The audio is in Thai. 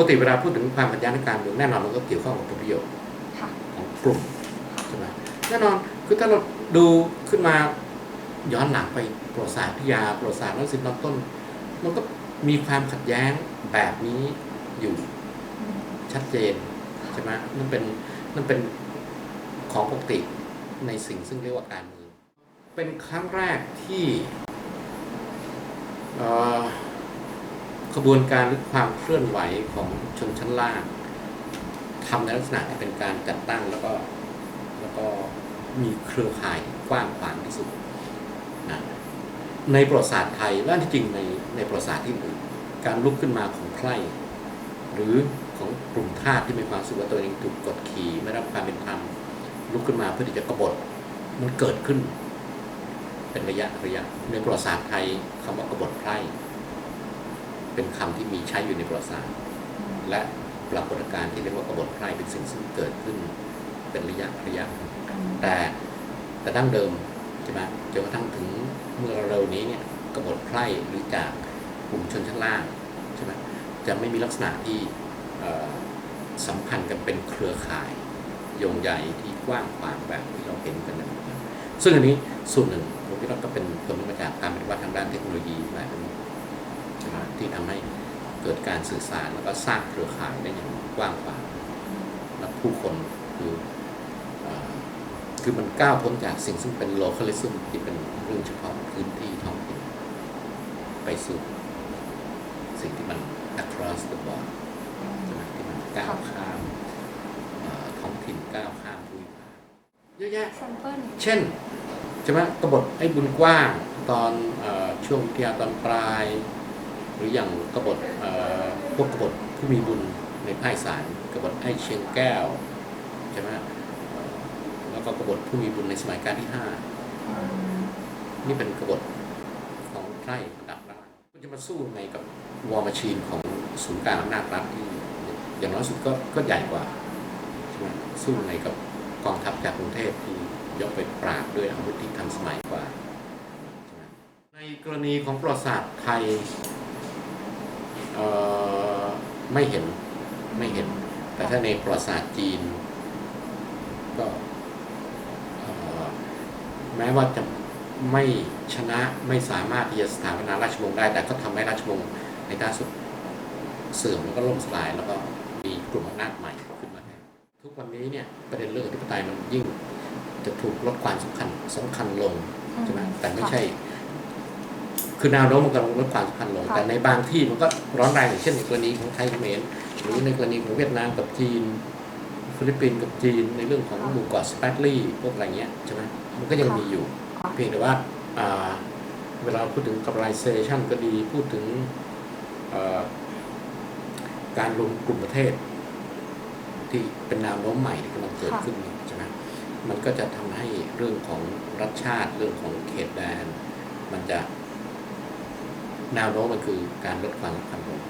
กติเวลาพูดถึงความขัดแย้งทางการเมืองแน่นอนมันก็เกี่ยวข้องกับผลประโยชน์ค่ะของกลุ่มใช่ไหมแน่นอนคือถ้าเราดูขึ้นมาย้อนหลังไปประวัติศาสตร์วิทยาประวัติศาสตร์นักสิบตอนต้น มันก็มีความขัดแย้งแบบนี้อยู่ชัดเจนใช่ไหมนั่นเป็นนั่นเป็นของปกติในสิ่งซึ่งเรียกว่าการเมืองเป็นครั้งแรกที่เอ่อ ขบวนการหรือความเคลื่อนไหวของชนชั้นล่างทำในลักษณะเป็นการจัดตั้งแล้วก็แล้วก็มีเครือข่ายกว้างขวางที่สุดนะในประวัติศาสตร์ไทยและที่จริงในในประวัติศาสตร์ที่อื่นการลุกขึ้นมาของใครหรือของกลุ่มทาสที่มีความสึกว่าตัวเองถูกกดขี่ไม่รับความเป็นธรรมลุกขึ้นมาเพื่อที่จะกบฏมันเกิดขึ้น เป็นระยะระยะในประวัติศาสตร์ไทยคำว่ากบฏไพร่ เป็นคำที่มีใช้อยู่ในประวัติศาสตร์และปรากฏการณ์ที่เรียกว่ากบฏไพร่เป็นสิ่งซึ่งเกิดขึ้นเป็นระยะระยะ แต่แต่ดั้งเดิมใช่ไหมจนกระทั่งถึงเมื่อเร็วนี้เนี่ยกบฏไพร่หรือจากกลุ่มชนชั้นล่างใช่ไหมจะไม่มีลักษณะที่สัมพันธ์กันเป็นเครือข่ายโยงใหญ่ที่กว้างขวางแบบที่เราเห็นกันนปัจจุบันซึ่งอันนี้ส่วนหนึ่งผมคิดว่าก็เป็นผลมาจากการปฏิ ที่ทำให้เกิดการสื่อสารแล้วก็สร้างเครือข่ายได้อย่างกว้างขวางและผู้คนคือเอ่อคือมันก้าวพ้นจากสิ่งซึ่งเป็น localism ที่เป็นเรื่องเฉพาะพื้นที่ท้องถิ่นไปสู่สิ่งที่มัน across the board ใช่ไหมที่มันก้าวข้ามเอ่อท้องถิ่นก้าวข้ามภูมิภาคเยอะแยะแซมเปิลเช่นใช่ไหมกบฏไอ้บุญกว้างตอนเออช่วงวิทยาตอนปลาย หรืออย่างกบฏพวกกบฏผู้มีบุญในภาคสารกบฏไอ้เชียงแก้วใช่ไหมแล้วก็กบฏผู้มีบุญในสมัยการที่ห้านี่เป็นกบฏของไพร่ระดับล่างก็จะมาสู้ในกับวอร์มชีนของศูนย์กลางอำนาจรัฐที่อย่างน้อยสุดก็ก็ใหญ่กว่าใช่ไหมสู้ในกับกองทัพจากกรุงเทพที่ยกไปปราบด้วยอาวุธที่ทันสมัยกว่า ในกรณีของประวัติศาสตร์ไทย ไม่เห็นไม่เห็น แต่ถ้าในประวัติศาสตร์จีน ก็แม้ว่าจะไม่ชนะไม่สามารถที่จะสถาปนาราชวงศ์ได้ แต่ก็ทำให้ราชวงศ์ในด้านสุดเสื่อมแล้วก็ล่มสลายแล้วก็มีกลุ่มอำนาจใหม่ขึ้นมาทุกวันนี้เนี่ยประเด็นเรื่องอธิปไตยมันยิ่งจะถูกลดความสำคัญสำคัญลงใช่ไหมแต่ไม่ใช่ คือแนวโน้มมันกำลังลดความสำคัญลงค่ะแต่ในบางที่มันก็ร้อนแรงอย่างเช่นในกรณีของไทยเขมรหรือในกรณีของเวียดนามกับจีน ฟิลิปปินส์กับจีนในเรื่องของหมู่เกาะสเปตลี่พวกอะไรเงี้ยใช่ไหมมันก็ยังมีอยู่ เพียงแต่ว่าอ่าเวลาพูดถึง globalization ก็ดีพูดถึงเอ่อการรวมกลุ่มประเทศ ที่เป็นแนวโน้มใหม่ที่กำลังเกิดค่ะขึ้นเนี่ยใช่ไหมมันก็จะทำให้เรื่องของรัฐชาติเรื่องของเขตแดน มันจะ แนวโน้มมันคือการลดความสำคัญลง